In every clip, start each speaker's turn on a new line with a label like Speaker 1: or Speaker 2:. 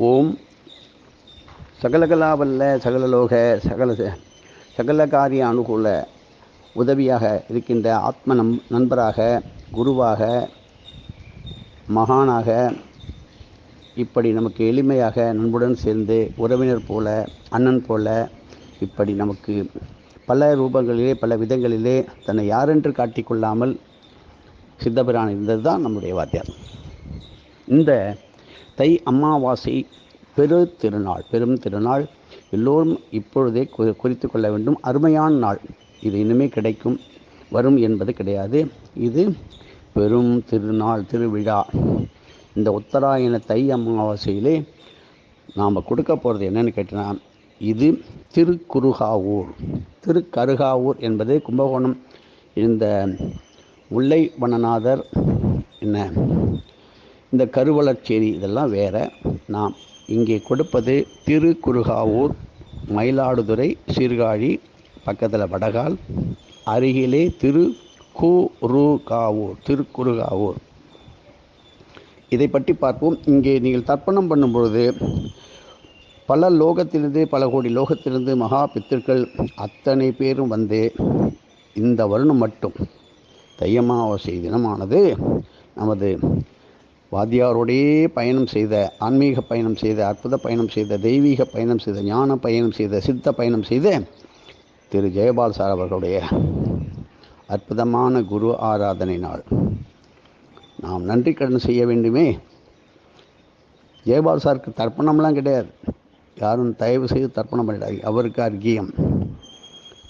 Speaker 1: ஓம். சகலகலாவல்ல சகலலோக சகல சகல காரிய அனுகூல உதவியாக இருக்கின்ற ஆத்ம நம் நண்பராக குருவாக மகானாக இப்படி நமக்கு எளிமையாக நண்புடன் சேர்ந்து உறவினர் போல அண்ணன் போல இப்படி நமக்கு பல ரூபங்களிலே பல விதங்களிலே தன்னை யாரென்று காட்டிக்கொள்ளாமல் சித்தபிரான் இருந்தது தான் நம்முடைய வாத்தியார். இந்த தை அமாவாசை பெரு திருநாள். பெரும் திருநாள். எல்லோரும் இப்பொழுதே குறித்து கொள்ள வேண்டும். அருமையான நாள். இது இனிமே கிடைக்கும் வரும் என்பது கிடையாது. இது பெரும் திருநாள் திருவிழா. இந்த உத்தராயண தை அமாவாசையிலே நாம் கொடுக்க போகிறது என்னென்னு கேட்டினா இது திருக்குறுகாவூர் திருக்கருகாவூர் என்பது கும்பகோணம். இந்த முல்லை வனநாதர் என்ன? இந்த கருவளச்சேரி இதெல்லாம் வேற. நாம் இங்கே கொடுப்பது திருக்குறுகாவூர் மயிலாடுதுறை சீர்காழி பக்கத்தில் வடகால் அருகிலே திரு குருகாவூர் திருக்குறுகாவூர் இதை பற்றி பார்ப்போம். இங்கே நீங்கள் தர்ப்பணம் பண்ணும் பொழுது பல லோகத்திலிருந்து பல கோடி லோகத்திலிருந்து மகா பித்திருக்கள் அத்தனை பேரும் வந்து இந்த வருடம் மட்டும் தையமாவாசை தினமானது நமது வாத்தியாரோடே பயணம் செய்த ஆன்மீக பயணம் செய்த அற்புத பயணம் செய்த தெய்வீக பயணம் செய்த ஞான பயணம் செய்த சித்த பயணம் செய்த திரு ஜெயபால் சார் அவர்களுடைய அற்புதமான குரு ஆராதனை நாள். நாம் நன்றி கடன் செய்ய வேண்டுமே. ஜெயபால் சாருக்கு தர்ப்பணம்லாம் கிடையாது. யாரும் தயவு செய்து தர்ப்பணம் பண்ணிடாது. அவருக்கு அர்க்கியம்.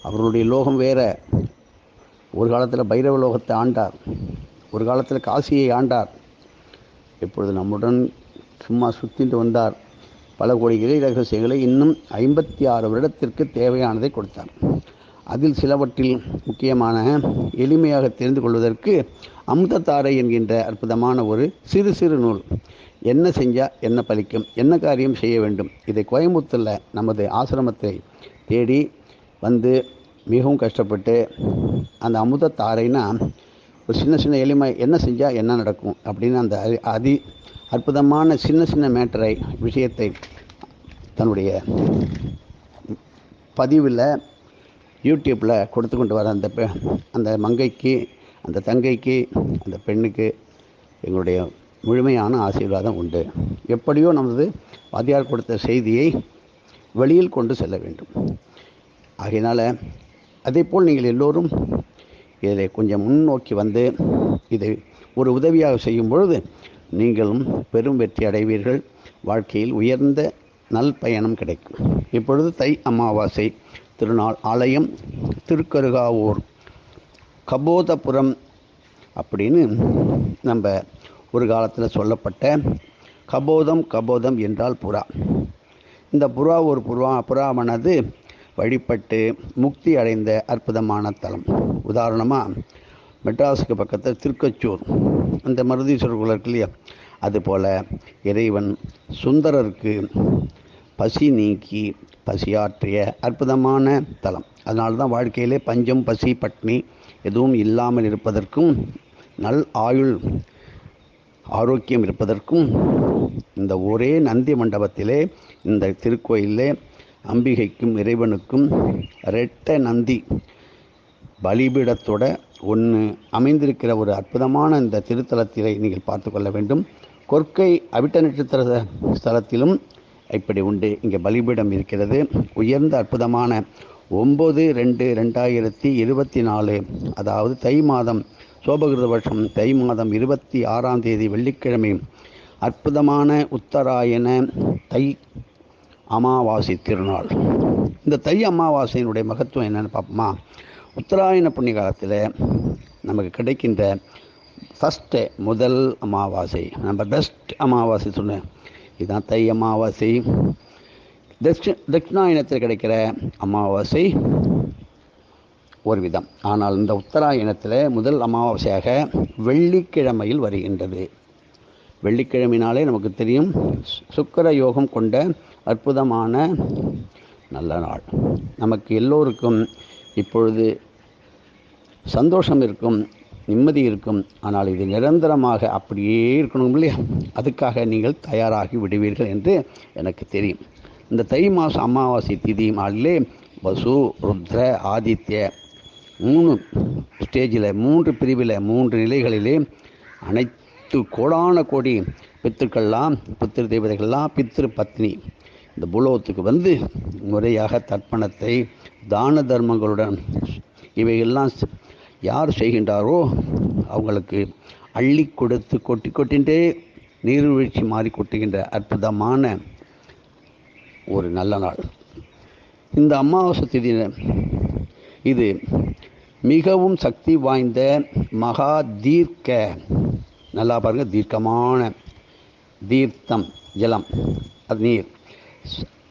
Speaker 1: அவருடைய லோகம் வேற. ஒரு காலத்தில் பைரவ லோகத்தை ஆண்டார். ஒரு காலத்தில் காசியை ஆண்டார். இப்பொழுது நம்முடன் சும்மா சுத்திட்டு வந்தார். பல கோடி இறை ரகசியங்களை இன்னும் ஐம்பத்தி ஆறு வருடத்திற்கு தேவையானதை கொடுத்தார். அதில் சிலவற்றில் முக்கியமான எளிமையாக தெரிந்து கொள்வதற்கு அமுதத்தாரை என்கின்ற அற்புதமான ஒரு சிறு சிறு நூல். என்ன செஞ்சால் என்ன பலிக்கும்? என்ன காரியம் செய்ய வேண்டும்? இதை கோயம்புத்தூரில் நமது ஆசிரமத்தை தேடி வந்து மிகவும் கஷ்டப்பட்டு அந்த அமுதத்தாரைனா ஒரு சின்ன சின்ன எளிமை என்ன செஞ்சால் என்ன நடக்கும் அப்படின்னு அந்த அதி- அதி அற்புதமான சின்ன சின்ன மேட்டரை விஷயத்தை தன்னுடைய பதிவில் யூடியூப்பில் கொடுத்து கொண்டு வர அந்த பெ அந்த மங்கைக்கு அந்த தங்கைக்கு அந்த பெண்ணுக்கு எங்களுடைய முழுமையான ஆசீர்வாதம் உண்டு. எப்படியோ நமது வாத்தியார் கொடுத்த செய்தியை வெளியில் கொண்டு செல்ல வேண்டும். ஆகையினால் அதே போல் நீங்கள் எல்லோரும் இதில் கொஞ்சம் முன்னோக்கி வந்து இதை ஒரு உதவியாக செய்யும் பொழுது நீங்களும் பெரும் வெற்றி அடைவீர்கள். வாழ்க்கையில் உயர்ந்த நல் பயணம் கிடைக்கும். இப்பொழுது தை அமாவாசை திருநாள் ஆலயம் திருக்கருகாவூர் கபோதபுரம் அப்படின்னு நம்ம ஒரு காலத்தில் சொல்லப்பட்ட கபோதம் கபோதம் என்றால் புறா. இந்த புறா ஒரு புறா புறாவானது வழிபட்டு முக்தி அடைந்த அற்புதமான தலம். உதாரணமாக மெட்ராஸுக்கு பக்கத்தில் திருக்கச்சூர். அந்த மருதீஸ்வரர் குலம் இருக்கு இல்லையா? அதுபோல் இறைவன் சுந்தரருக்கு பசி நீக்கி பசியாற்றிய அற்புதமான தலம். அதனால தான் வாழ்க்கையிலே பஞ்சம் பசி பட்னி எதுவும் இல்லாமல் இருப்பதற்கும் நல் ஆயுள் ஆரோக்கியம் இருப்பதற்கும் இந்த ஒரே நந்தி மண்டபத்திலே இந்த திருக்கோயிலே அம்பிகைக்கும் இறைவனுக்கும் ரெட்ட நந்தி. பலிபீடத்தோட ஒன்று அமைந்திருக்கிற ஒரு அற்புதமான இந்த திருத்தலத்திலே நீங்கள் பார்த்து கொள்ள வேண்டும். கொற்கை அவிட்ட நட்சத்திர ஸ்தலத்திலும் இப்படி உண்டு. இங்கே பலிபீடம் இருக்கிறது. உயர்ந்த அற்புதமான ஒம்பது ரெண்டு ரெண்டாயிரத்தி இருபத்தி நாலு அதாவது தை மாதம் சோபகிருத வருஷம் தை மாதம் இருபத்தி ஆறாம் தேதி வெள்ளிக்கிழமை. அற்புதமான உத்தராயண தை அமாவாசை திருநாள். இந்த தை அமாவாசையினுடைய மகத்துவம் என்னென்னு பார்ப்போமா? உத்தராயண புண்ணிய காலத்தில் நமக்கு கிடைக்கின்ற ஃபஸ்ட்டு முதல் அமாவாசை. நம்ம பெஸ்ட் அமாவாசை சொன்னேன் இதுதான் தை அமாவாசை. தட்சி தட்சிணாயணத்தில் கிடைக்கிற அமாவாசை ஒரு விதம். ஆனால் இந்த உத்தராயணத்தில் முதல் அமாவாசையாக வெள்ளிக்கிழமையில் வருகின்றது. வெள்ளிக்கிழமைனாலே நமக்கு தெரியும் சு- யோகம் கொண்ட அற்புதமான நல்ல நாள். நமக்கு எல்லோருக்கும் இப்பொழுது சந்தோஷம் இருக்கும் நிம்மதி இருக்கும். ஆனால் இது நிரந்தரமாக அப்படியே இருக்கணும் இல்லையா? அதுக்காக நீங்கள் தயாராகி விடுவீர்கள் என்று எனக்கு தெரியும். இந்த தை மாதம் அமாவாசை திதி நாளிலே வசு ருத்ர ஆதித்ய மூணு ஸ்டேஜில் மூன்று பிரிவில் மூன்று நிலைகளிலே அனைத்து கோடான கோடி பித்திருக்கள்லாம் பித்திரு தெய்வதைகள்லாம் பித்திரு பத்னி இந்த பூலோகத்துக்கு வந்து முறையாக தர்ப்பணத்தை தான தர்மங்களுடன் இவையெல்லாம் யார் செய்கின்றாரோ அவங்களுக்கு அள்ளி கொடுத்து கொட்டி கொட்டின்றே நீர்வீழ்ச்சி மாறி கொட்டுகின்ற அற்புதமான ஒரு நல்ல நாள். இந்த அமாவாசை திதி இது மிகவும் சக்தி வாய்ந்த மகா தீர்க்க நல்லா பாருங்க தீர்க்கமான தீர்த்தம் ஜலம் அது நீர்.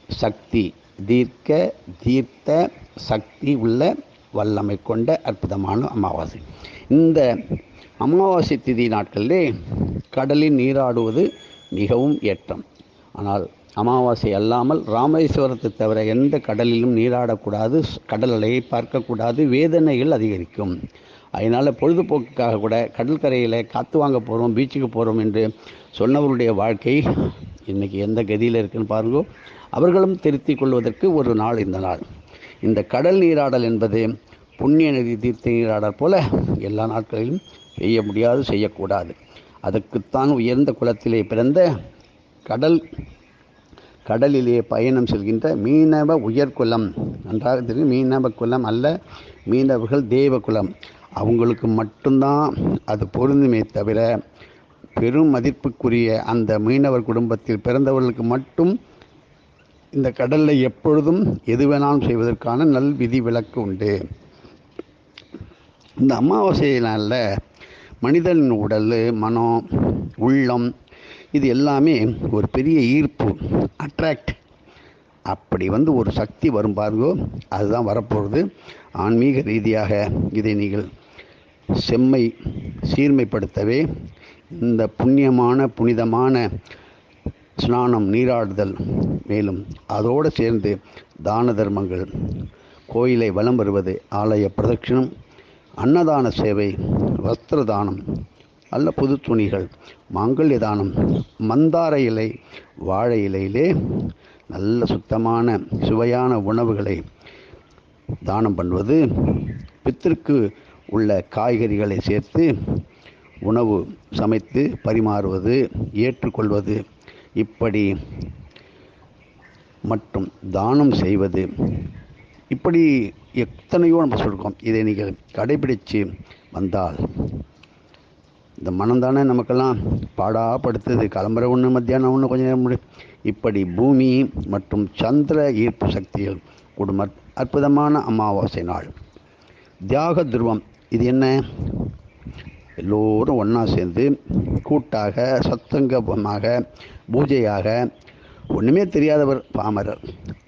Speaker 1: சக்தி தீர்க்க தீர்த்த சக்தி உள்ள வல்லமை கொண்ட அற்புதமான அமாவாசை. இந்த அமாவாசை திதி நாட்களிலே கடலில் நீராடுவது மிகவும் ஏற்றம். ஆனால் அமாவாசை அல்லாமல் ராமேஸ்வரத்தை தவிர எந்த கடலிலும் நீராடக்கூடாது கடல் அலையை பார்க்கக்கூடாது வேதனைகள் அதிகரிக்கும். அதனால் பொழுதுபோக்குக்காக கூட கடற்கரையில் காற்று வாங்க போகிறோம் பீச்சுக்கு போகிறோம் என்று சொன்னவருடைய வாழ்க்கை இன்றைக்கி எந்த கதியில் இருக்குன்னு பாருங்கோ. அவர்களும் திருத்திக் கொள்வதற்கு ஒரு நாள் இந்த நாள். இந்த கடல் நீராடல் என்பது புண்ணிய நதி தீர்த்த நீராடல் போல எல்லா நாட்களிலும் செய்ய முடியாது செய்யக்கூடாது. அதற்குத்தான் உயர்ந்த குலத்திலே பிறந்த கடல் கடலிலே பயணம் செல்கின்ற மீனவ உயர்குலம் நன்றாக தெரியும் மீனவ குலம் அல்ல மீனவர்கள் தெய்வ குலம். அவங்களுக்கு மட்டும்தான் அது பொருந்துமே தவிர பெரும் மதிப்புக்குரிய அந்த மீனவர் குடும்பத்தில் பிறந்தவர்களுக்கு மட்டும் இந்த கடலில் எப்பொழுதும் எது வேணாலும் செய்வதற்கான நல் விதி விலக்கு உண்டு. இந்த அமாவாசை நாளில் மனிதனின் உடல் மனம் உள்ளம் இது எல்லாமே ஒரு பெரிய ஈர்ப்பு அட்ராக்ட் அப்படி வந்து ஒரு சக்தி வரும் பாருங்கோ அதுதான் வரப்போகிறது ஆன்மீக ரீதியாக இதை நீங்கள் செம்மை சீர்மைப்படுத்தவே இந்த புண்ணியமான புனிதமான ஸ்நானம் நீராடுதல் மேலும் அதோடு சேர்ந்து தான தர்மங்கள் கோயிலை வலம் வருவது ஆலய பிரதட்சிணம் அன்னதான சேவை வஸ்திர தானம் அல்ல புது துணிகள் மாங்கல்ய தானம் மந்தார இலை வாழை இலையிலே நல்ல சுத்தமான சுவையான உணவுகளை தானம் பண்ணுவது பித்திற்கு உள்ள காய்கறிகளை சேர்த்து உணவு சமைத்து பரிமாறுவது ஏற்றுக்கொள்வது இப்படி மற்றும் தானம் செய்வது இப்படி எத்தனையோ நம்ம சொல்கிறோம் இதை நீங்கள் கடைபிடித்து வந்தால் இந்த மனம்தானே நமக்கெல்லாம் பாடாப்படுத்துது. கிளம்புற ஒன்று மத்தியானம் ஒன்று கொஞ்சம் நேரம் முடியும் இப்படி பூமி மற்றும் சந்திர ஈர்ப்பு சக்திகள் குடும்ப அற்புதமான அமாவாசை நாள். தியாக துருவம் இது என்ன? எல்லோரும் ஒன்றா சேர்ந்து கூட்டாக சத்தங்கமாக பூஜையாக ஒன்றுமே தெரியாதவர் பாமரர்.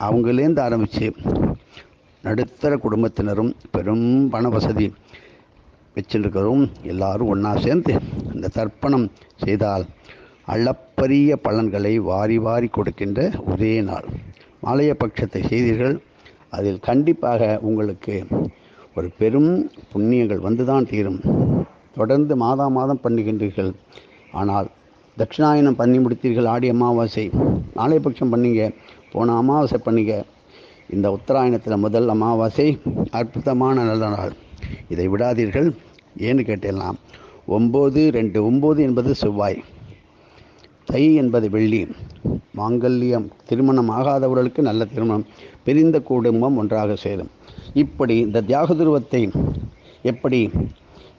Speaker 1: அவங்களேருந்து ஆரம்பித்து நடுத்தர குடும்பத்தினரும் பெரும் பண வசதி வச்சிருக்கிறோம். எல்லாரும் ஒன்றா சேர்ந்து இந்த தர்ப்பணம் செய்தால் அளப்பரிய பலன்களை வாரி வாரி கொடுக்கின்ற ஒரே நாள். மாலைய பட்சத்தை செய்தீர்கள். அதில் கண்டிப்பாக உங்களுக்கு ஒரு பெரும் புண்ணியங்கள் வந்துதான் தீரும். தொடர்ந்து மாதா மாதம் பண்ணுகின்றீர்கள். ஆனால் தட்சிணாயனம் பண்ணி முடித்தீர்கள் ஆடி அமாவாசை. நாளை பட்சம் பண்ணீங்க போன அமாவாசை பண்ணிங்க. இந்த உத்தராயணத்தில் முதல் அமாவாசை அற்புதமான நல்ல நாள். இதை விடாதீர்கள். ஏன்னு கேட்டேலாம். ஒம்பது ரெண்டு ஒம்பது என்பது செவ்வாய். தை என்பது வெள்ளி. மாங்கல்யம் திருமணம் ஆகாதவர்களுக்கு நல்ல திருமணம். பிரிந்த குடும்பம் ஒன்றாக சேரும். இப்படி இந்த தியாக துருவத்தை எப்படி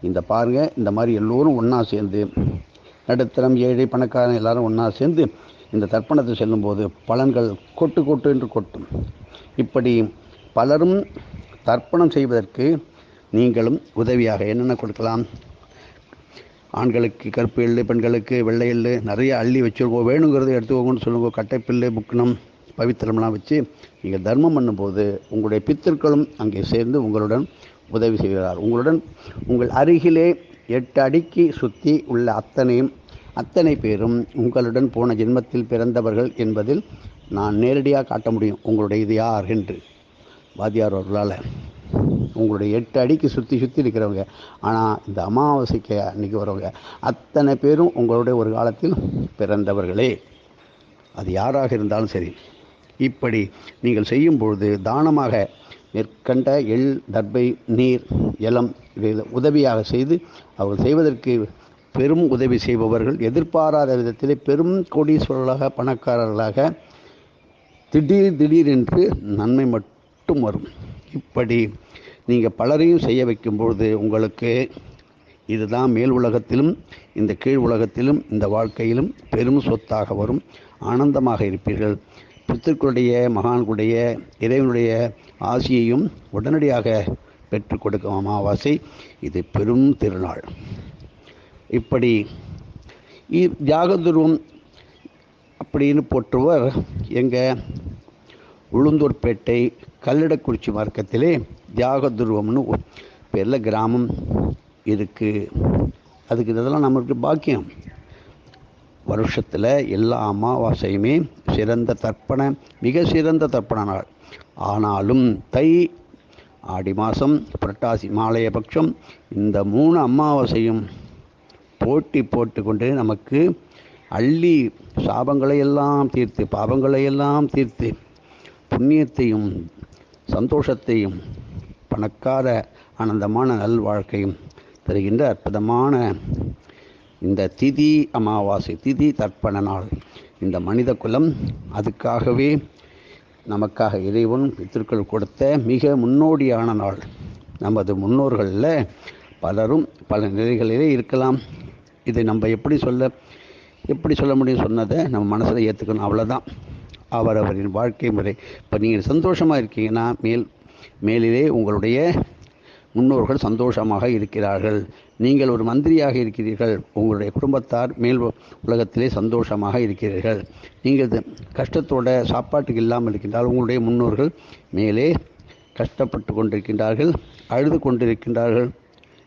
Speaker 1: இந்த பாருங்க இந்த மாதிரி எல்லோரும் ஒன்றா சேர்ந்து நடுத்தரம் ஏழை பணக்காரன் எல்லாரும் ஒன்றா சேர்ந்து இந்த தர்ப்பணத்தை செல்லும்போது பலன்கள் கொட்டு கொட்டு என்று கொட்டும். இப்படி பலரும் தர்ப்பணம் செய்வதற்கு நீங்களும் உதவியாக என்னென்ன கொடுக்கலாம்? ஆண்களுக்கு கருப்பு எள்ளு பெண்களுக்கு வெள்ளை எள்ளு நிறைய அள்ளி வச்சுருக்கோம் வேணுங்கிறத எடுத்துக்கோங்கன்னு சொல்லுங்க. கட்டைப்பில்லு புக்கணம் பவித்திரம்லாம் வச்சு நீங்கள் தர்மம் பண்ணும்போது உங்களுடைய பித்தர்களும் அங்கே சேர்ந்து உங்களுடன் உதவி செய்கிறார். உங்களுடன் உங்கள் அருகிலே எட்டு அடிக்கு சுற்றி உள்ள அத்தனையும் அத்தனை பேரும் உங்களுடன் போன ஜென்மத்தில் பிறந்தவர்கள் என்பதில் நான் நேரடியாக காட்ட முடியும். உங்களுடைய இது யார் என்று. வாத்தியார் அவர்களால். உங்களுடைய எட்டு அடிக்கு சுற்றி சுற்றி இருக்கிறவங்க. ஆனால் இந்த அமாவாசைக்கு அன்னைக்கு வரவங்க. அத்தனை பேரும் உங்களுடைய ஒரு காலத்தில் பிறந்தவர்களே. அது யாராக இருந்தாலும் சரி. இப்படி நீங்கள் செய்யும் பொழுது தானமாக மேற்கண்ட எள் தர்பை நீர் எலம் இவை உதவியாக செய்து அவர்கள் செய்வதற்கு பெரும் உதவி செய்பவர்கள். எதிர்பாராத விதத்திலே பெரும் கோடீஸ்வரர்களாக பணக்காரர்களாக திடீர் திடீர் என்று நன்மை மட்டும் வரும். இப்படி நீங்கள் பலரையும் செய்ய வைக்கும் பொழுது உங்களுக்கு இதுதான் மேல் உலகத்திலும் இந்த கீழ் உலகத்திலும் இந்த வாழ்க்கையிலும் பெரும் சொத்தாக வரும். ஆனந்தமாக இருப்பீர்கள். பித்திருக்களுடைய மகான்களுடைய இறைவனுடைய ஆசியையும் உடனடியாக பெற்றுக் கொடுக்கும் அமாவாசை. இது பெரும் திருநாள். இப்படி இ- தியாகதுருவம் அப்படின்னு போற்றுவர். எங்கள் உளுந்தூர்பேட்டை கல்லடக்குறிச்சி மார்க்கத்திலே தியாகதுருவம்னு ஒரு பேரில் கிராமம் இருக்குது அதுக்கு இதெல்லாம் நம்மளுக்கு பாக்கியம். வருஷத்தில் எல்லா அமாவாசையுமே சிறந்த தர்ப்பண மிக சிறந்த தர்ப்பண நாள். ஆனாலும் தை ஆடி மாதம் புரட்டாசி மாலைய பட்சம் இந்த மூணு அமாவாசையும் போட்டி போட்டுக்கொண்டு நமக்கு அள்ளி சாபங்களை எல்லாம் தீர்த்து பாபங்களை எல்லாம் தீர்த்து புண்ணியத்தையும் சந்தோஷத்தையும் பணக்கார ஆனந்தமான நல்வாழ்க்கையும் தருகின்ற அற்புதமான இந்த திதி அமாவாசை திதி தர்ப்பண நாள். இந்த மனித குலம் அதுக்காகவே நமக்காக இறைவன் பித்திருக்கள் கொடுத்த மிக முன்னோடியான நாள். நமது முன்னோர்களில் பலரும் பல நிலைகளிலே இருக்கலாம். இதை நம்ம எப்படி சொல்ல எப்படி சொல்ல முடியும் சொன்னதை நம்ம மனசில் ஏற்றுக்கணும் அவ்வளோதான் அவரவரின் வாழ்க்கை முறை. இப்போ நீங்கள் சந்தோஷமாக இருக்கீங்கன்னா மேல் மேலிலே உங்களுடைய முன்னோர்கள் சந்தோஷமாக இருக்கிறார்கள். நீங்கள் ஒரு மந்திரியாக இருக்கிறீர்கள். உங்களுடைய குடும்பத்தார் மேல் உலகத்திலே சந்தோஷமாக இருக்கிறீர்கள். நீங்கள் கஷ்டத்தோட சாப்பாட்டுக்கு இல்லாமல் இருக்கின்றால் உங்களுடைய முன்னோர்கள் மேலே கஷ்டப்பட்டு கொண்டிருக்கின்றார்கள் அழுது கொண்டிருக்கின்றார்கள்.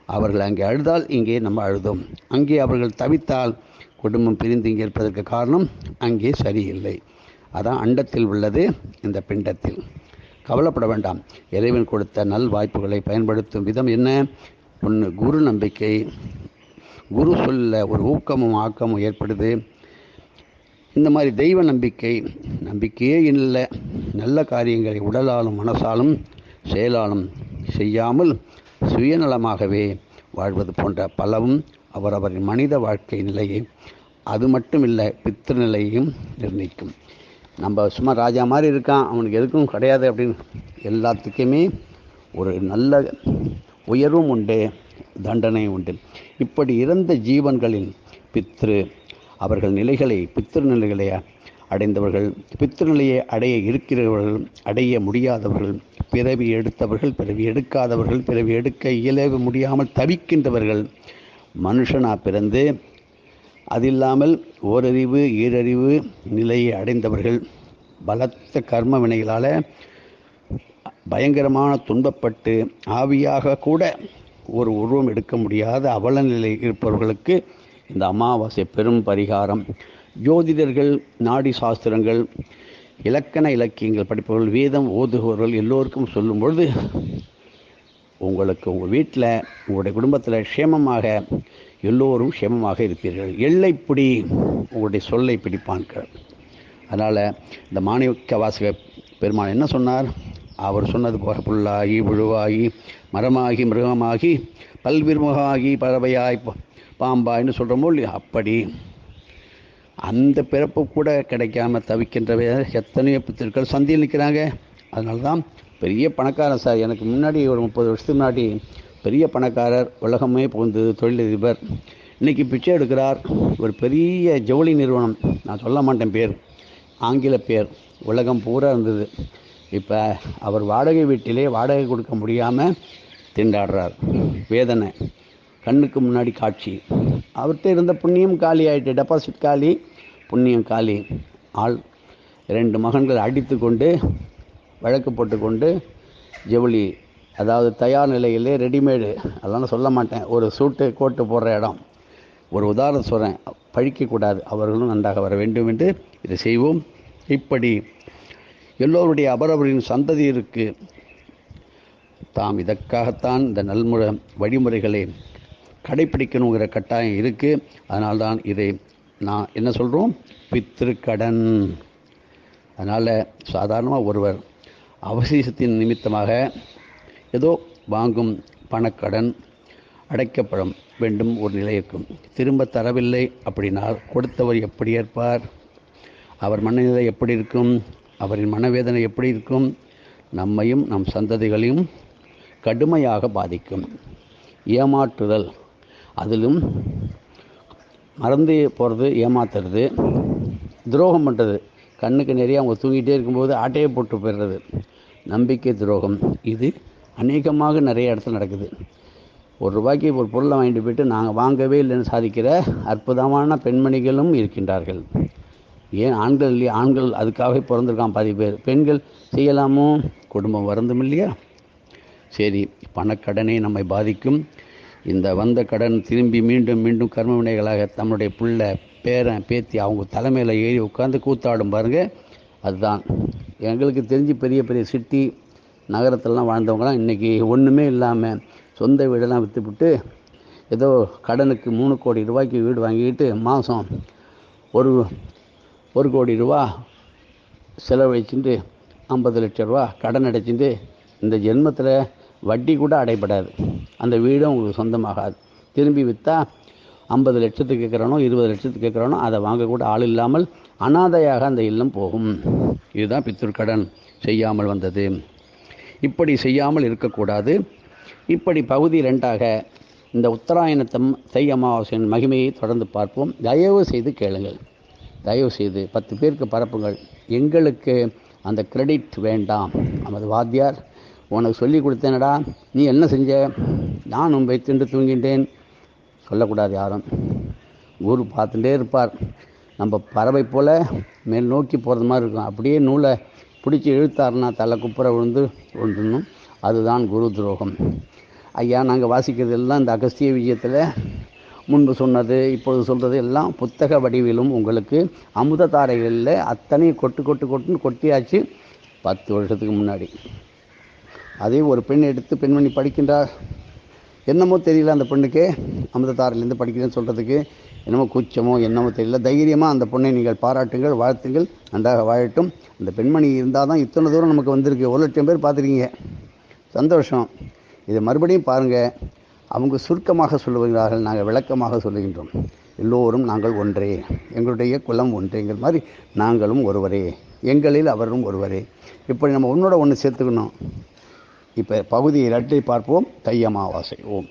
Speaker 1: அவர்கள் அங்கே அழுதால் இங்கே நம்ம அழுதோம். அங்கே அவர்கள் தவித்தால் குடும்பம் பிரிந்து இங்கே இருப்பதற்கு காரணம் அங்கே சரியில்லை. அதான் அண்டத்தில் உள்ளது இந்த பிண்டத்தில். கவலைப்பட வேண்டாம். இறைவன் கொடுத்த நல் வாய்ப்புகளை பயன்படுத்தும் விதம் என்ன? ஒன்று குரு நம்பிக்கை. குரு சொல்ல ஒரு ஊக்கமும் ஆக்கமும் ஏற்படுது. இந்த மாதிரி தெய்வ நம்பிக்கை நம்பிக்கையே இல்லை. நல்ல காரியங்களை உடலாலும் மனசாலும் செயலாலும் செய்யாமல் சுயநலமாகவே வாழ்வது போன்ற பலவும் அவரவரின் மனித வாழ்க்கை நிலையை அது மட்டும் இல்லை பித்திருநிலையையும் நிர்ணயிக்கும். நம்ம சும்மா ராஜா மாதிரி இருக்கான் அவனுக்கு எதுக்கும் கிடையாது அப்படின்னு எல்லாத்துக்குமே ஒரு நல்ல உயர்வும் உண்டு தண்டனையும் உண்டு. இப்படி இறந்த ஜீவன்களின் பித்ரு அவர்கள் நிலைகளை பித்திரு நிலைகளை அடைந்தவர்கள் பித்திரு நிலையை அடைய இருக்கிறவர்கள் அடைய முடியாதவர்கள் பிறவி எடுத்தவர்கள் பிறவி எடுக்காதவர்கள் பிறவி எடுக்க இயல முடியாமல் தவிக்கின்றவர்கள் மனுஷனாக பிறந்து அதில்லாமல் ஓரறிவு ஈரறிவு நிலையை அடைந்தவர்கள் பலத்த கர்ம வினைகளால் பயங்கரமான துன்பப்பட்டு ஆவியாக கூட ஒரு உருவம் எடுக்க முடியாத அவல நிலை இருப்பவர்களுக்கு இந்த அமாவாசை பெரும் பரிகாரம். ஜோதிடர்கள் நாடி சாஸ்திரங்கள் இலக்கண இலக்கியங்கள் படிப்பவர்கள் வேதம் ஓதுபவர்கள் எல்லோருக்கும் சொல்லும் பொழுது உங்களுக்கு உங்கள் வீட்டில் உங்களுடைய குடும்பத்தில் க்ஷேமமாக எல்லோரும் க்ஷேமமாக இருப்பீர்கள். எல்லைப்பிடி உங்களுடைய சொல்லை பிடிப்பான்கள். அதனால் இந்த மாணிக்க வாசக பெருமான் என்ன சொன்னார்? அவர் சொன்னது போல புல்லாகி புழுவாகி மரமாகி மிருகமாகி பல்விருமுகமாகி பறவையாய் பாம்பாய்னு சொல்கிறோமோ இல்லையா அப்படி அந்த பிறப்பு கூட கிடைக்காம தவிக்கின்றவை எத்தனையோ பித்திருக்கள் சந்தியில் நிற்கிறாங்க. அதனால தான் பெரிய பணக்காரன் சார். எனக்கு முன்னாடி ஒரு முப்பது வருஷத்துக்கு முன்னாடி பெரிய பணக்காரர் உலகமே புகுந்தது தொழிலதிபர். இன்றைக்கி பிச்சை எடுக்கிறார். ஒரு பெரிய ஜவுளி நிறுவனம். நான் சொல்ல மாட்டேன் பேர். ஆங்கில பேர். உலகம் பூரா இருந்தது. இப்போ அவர் வாடகை வீட்டிலே வாடகை கொடுக்க முடியாமல் திண்டாடுறார். வேதனை. கண்ணுக்கு முன்னாடி காட்சி. அவர்கிட்ட இருந்த புண்ணியம் காலி ஆகிட்டு டெபாசிட் காலி புண்ணியம் காலி. ஆள் ரெண்டு மகன்கள் அடித்து கொண்டு வழக்கு போட்டுக்கொண்டு ஜவுளி அதாவது தயார் நிலையிலே ரெடிமேடு அதெல்லாம் சொல்ல மாட்டேன். ஒரு சூட்டு கோட்டு போடுற இடம். ஒரு உதாரணம் சொல்கிறேன் பழிக்கக்கூடாது அவர்களும் நன்றாக வர வேண்டும் என்று இதை செய்வோம். இப்படி எல்லோருடைய அவரவரின் சந்ததியிற்கு தாம் இதற்காகத்தான் இந்த நல்முறை வழிமுறைகளை கடைப்பிடிக்கணுங்கிற கட்டாயம் இருக்குது அதனால்தான் இதை நான் என்ன சொல்கிறோம் பித்திருக்கடன். அதனால் சாதாரணமாக ஒருவர் அவசேஷத்தின் நிமித்தமாக ஏதோ வாங்கும் பணக்கடன் அடைக்கப்படும் வேண்டும் ஒரு நிலை இருக்கும் திரும்ப தரவில்லை அப்படினால் கொடுத்தவர் எப்படி ஏற்பார்? அவர் மனநிலை எப்படி இருக்கும்? அவரின் மனவேதனை எப்படி இருக்கும்? நம்மையும் நம் சந்ததிகளையும் கடுமையாக பாதிக்கும். ஏமாற்றுதல். அதிலும் மறந்து போகிறது ஏமாத்துறது துரோகம் பண்ணுறது கண்ணுக்கு நிறைய அவங்க தூங்கிட்டே இருக்கும்போது ஆட்டையை போட்டு போயிடுறது. நம்பிக்கை துரோகம். இது அநேகமாக நிறைய இடத்துல நடக்குது. ஒரு ரூபாய்க்கு ஒரு பொருளை வாங்கிட்டு போயிட்டு நாங்கள் வாங்கவே இல்லைன்னு சாதிக்கிற அற்புதமான பெண்மணிகளும் இருக்கின்றார்கள். ஏன் ஆண்கள் இல்லையா? ஆண்கள் அதுக்காகவே பிறந்திருக்கான் பாதி பேர். பெண்கள் செய்யலாமோ? குடும்பம் வருந்தும் இல்லையா? சரி பணக்கடனை நம்மை பாதிக்கும். இந்த வந்த கடன் திரும்பி மீண்டும் மீண்டும் கர்ம வினைகளாக தம்முடைய பிள்ளை பேரன் பேத்தி அவங்க தலைமையில் ஏறி உட்காந்து கூத்தாடும் பாருங்கள் அதுதான். எங்களுக்கு தெரிஞ்சு பெரிய பெரிய சிட்டி நகரத்திலலாம் வாழ்ந்தவங்களாம் இன்றைக்கி ஒன்றுமே இல்லாமல் சொந்த வீடெல்லாம் விற்றுப்புட்டு ஏதோ கடனுக்கு மூணு கோடி ரூபாய்க்கு வீடு வாங்கிக்கிட்டு மாதம் ஒரு ஒரு கோடி ரூபா செலவழிச்சுட்டு ஐம்பது லட்ச ரூபா கடன் அடைச்சிட்டு இந்த ஜென்மத்தில் வட்டி கூட அடைபடாது. அந்த வீடும் உங்களுக்கு சொந்தமாகாது. திரும்பி விற்றா ஐம்பது லட்சத்துக்கு கேட்குறானோ இருபது லட்சத்துக்கு கேட்குறானோ அதை வாங்கக்கூட ஆள் இல்லாமல் அனாதையாக அந்த இல்லம் போகும். இதுதான் பித்தூர் கடன் செய்யாமல் வந்தது. இப்படி செய்யாமல் இருக்கக்கூடாது. இப்படி பகுதி ரெண்டாக இந்த உத்தராயணத்தம் தை அமாவாசையின் மகிமையை தொடர்ந்து பார்ப்போம். தயவு செய்து கேளுங்கள். தயவு செய்து பத்து பேருக்கு பரப்புங்கள். எங்களுக்கு அந்த கிரெடிட் வேண்டாம். நமது வாத்தியார் உனக்கு சொல்லி கொடுத்தேனடா. நீ என்ன செஞ்ச? நானும் வைத்துண்டு தூங்கிட்டேன். சொல்லக்கூடாது யாரும். குரு பார்த்துட்டே இருப்பார். நம்ம பறவை போல் மேல் நோக்கி போகிறது மாதிரி இருக்கும். அப்படியே நூலை பிடிச்சி இழுத்தாருன்னா தலை குப்புற விழுந்து ஒன்றுணும் அதுதான் குரு துரோகம். ஐயா நாங்கள் வாசிக்கிறது எல்லாம் இந்த அகஸ்திய விஜயத்தில் முன்பு சொன்னது இப்பொழுது சொல்கிறது எல்லாம் புத்தக வடிவிலும் உங்களுக்கு அமுத தாரைகளில் அத்தனை கொட்டு கொட்டு கொட்டுன்னு கொட்டியாச்சு பத்து வருஷத்துக்கு முன்னாடி. அதே ஒரு பெண் எடுத்து பெண்மணி படிக்கின்றார் என்னமோ தெரியல அந்த பெண்ணுக்கு. அமிர்தத்தாரிலேருந்து படிக்கிறேன்னு சொல்கிறதுக்கு என்னமோ கூச்சமோ என்னமோ தெரியல. தைரியமாக அந்த பொண்ணை நீங்கள் பாராட்டுங்கள் வாழ்த்துங்கள் நன்றாக வாழட்டும். அந்த பெண்மணி இருந்தால் தான் இத்தனை தூரம் நமக்கு வந்திருக்கு. ஒரு லட்சம் பேர் பார்த்துருக்கீங்க. சந்தோஷம். இதை மறுபடியும் பாருங்கள் அவங்க சுருக்கமாக சொல்லுகிறார்கள் நாங்கள் விளக்கமாக சொல்லுகின்றோம். எல்லோரும் நாங்கள் ஒன்றே. எங்களுடைய குலம் ஒன்றேங்கிற மாதிரி நாங்களும் ஒருவரே. எங்களில் அவரும் ஒருவரே. இப்படி நம்ம ஒன்றோட ஒன்று சேர்த்துக்கணும். இப்போ பகுதி இரட்டை பார்ப்போம் தை அமாவாசை. ஓம்.